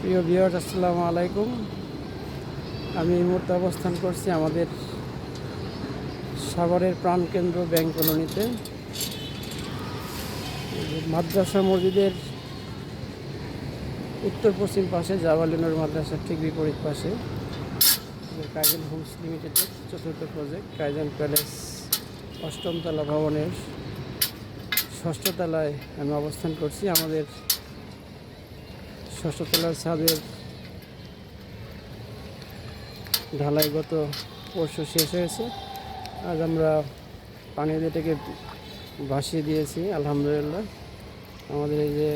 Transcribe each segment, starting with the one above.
প্রিয় ভিউয়ার্স, আসসালামু আলাইকুম। আমি এই মুহূর্তে অবস্থান করছি আমাদের সাভারের প্রাণকেন্দ্র ব্যাংক কলোনিতে। মাদ্রাসা মসজিদের উত্তর পশ্চিম পাশে জাওয়ালিনুর মাদ্রাসার ঠিক বিপরীত পাশে। কাইজেন হোমস লিমিটেডের চতুর্থ প্রজেক্ট, কাইজেন প্যালেস, অষ্টমতলা ভবনের ষষ্ঠতলায় আমি অবস্থান করছি আমাদের ষষ্ঠ তলার ছাদের ঢালাই গত পরশু শেষ হয়েছে। আজ আমরা পানি দিয়ে এটাকে ভাসিয়ে দিয়েছি, আলহামদুলিল্লাহ। আমাদের এই যে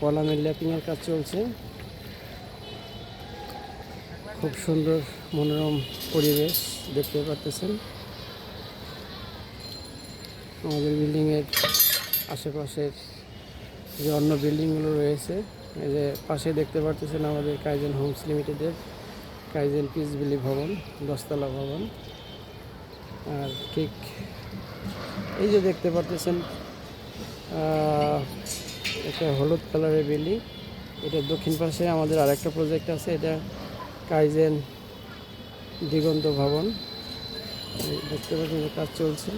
কলামের ল্যাপিংয়ের কাজ চলছে। খুব সুন্দর মনোরম পরিবেশ দেখতে পারতেছেন। আমাদের বিল্ডিংয়ের আশেপাশের যে অন্য বিল্ডিংগুলো রয়েছে এই যে পাশে দেখতে পারতেছেন আমাদের কাইজেন হোমস লিমিটেডের কাইজেন পিসবিলি ভবন, দশতলা ভবন। আর ঠিক এই যে দেখতে পারতেছেন একটা হলুদ কালারের বিল্ডিং এটা দক্ষিণ পাশে আমাদের আরেকটা প্রজেক্ট আছে, এটা কাইজেন দিগন্ত ভবন। দেখতে পাচ্ছেন কাজ চলছে।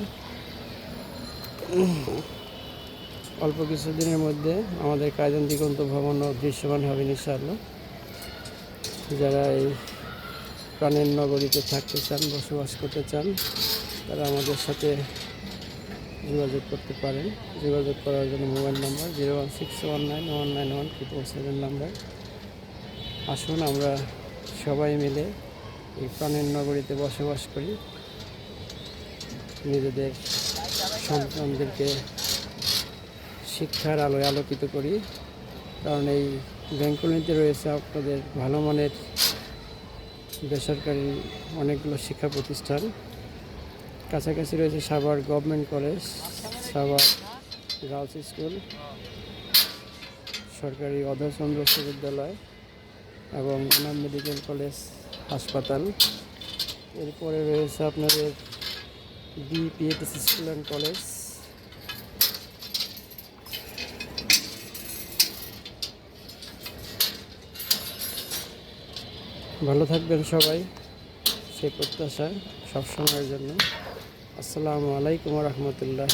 অল্প কিছুদিনের মধ্যে আমাদের কাইজেন দিগন্ত ভবনও দৃশ্যমান হবে ইনশাআল্লাহ। যারা এই প্রাণের নগরীতে থাকতে চান, বসবাস করতে চান, তারা আমাদের সাথে যোগাযোগ করতে পারেন। যোগাযোগ করার জন্য mobile number zero one six one nine one nine one triple seven number. আসুন আমরা সবাই মিলে এই প্রাণের নগরীতে বসবাস করি। নিজেদের সন্তানদেরকে শিক্ষার আলোয় আলোকিত করি। কারণ এই ব্যাংকগুলিতে রয়েছে আপনাদের ভালো মানের বেসরকারি অনেকগুলো শিক্ষা প্রতিষ্ঠান। কাছাকাছি রয়েছে Savar government college, Savar girls school, সরকারি অধরচন্দ্র বিশ্ববিদ্যালয় এবং এনাম মেডিকেল কলেজ, হাসপাতাল। এরপরে রয়েছে আপনাদের বিপিএটিসি স্কুল অ্যান্ড কলেজ ভালো থাকবেন সবাই সেই প্রত্যাশা সবসময়ের জন্য। আসসালামু আলাইকুম রহমতুল্লাহ